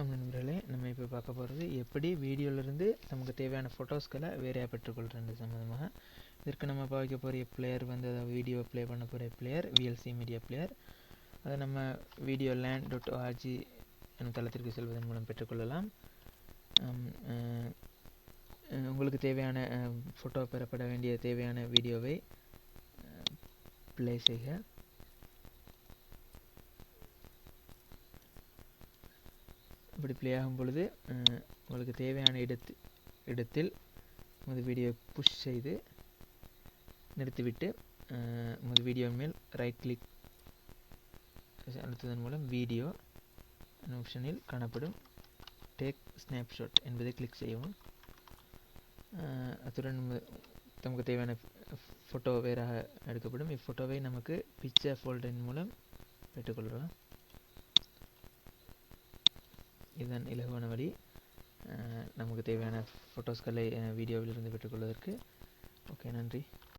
நண்பர்களே நம்ம இப்போ பார்க்க போகிறது எப்படி வீடியோவிலேருந்து நமக்கு தேவையான ஃபோட்டோஸ்களை வேறையாக பெற்றுக்கொள்கிறது சம்மந்தமாக இதற்கு நம்ம பார்க்க போகிற பிளேயர் வந்து அதாவது வீடியோ ப்ளே பண்ண போகிற பிளேயர் விஎல்சி மீடியா பிளேயர் அதை நம்ம வீடியோ லேண்ட் டாட் ஆர்ஜி எனும் தளத்திற்கு செல்வதன் மூலம் பெற்றுக்கொள்ளலாம். உங்களுக்கு தேவையான ஃபோட்டோ பெறப்பட வேண்டிய தேவையான வீடியோவை ப்ளே செய்க. அப்படி ப்ளே ஆகும் பொழுது உங்களுக்கு தேவையான இடத்து இடத்தில் உமது வீடியோ புஷ் செய்து நிறுத்திவிட்டு உமது வீடியோ மேல் ரைட் கிளிக் அழுத்துவதன் மூலம் வீடியோ ஆப்ஷனில் காணப்படும் டேக் ஸ்னாப்ஷாட் என்பதை கிளிக் செய்யவும். அத்துடன் நமக்கு தேவையான ஃபோட்டோ வேறாக எடுக்கப்படும். இஃபோட்டோவை நமக்கு பிக்சர் ஃபோல்டரின் மூலம் பெற்றுக்கொள்ளலாம். இதன் இலகுவான வழி நமக்கு தேவையான ஃபோட்டோஸ்களை வீடியோவிலிருந்து பெற்றுக்கொள்வதற்கு. ஓகே நன்றி.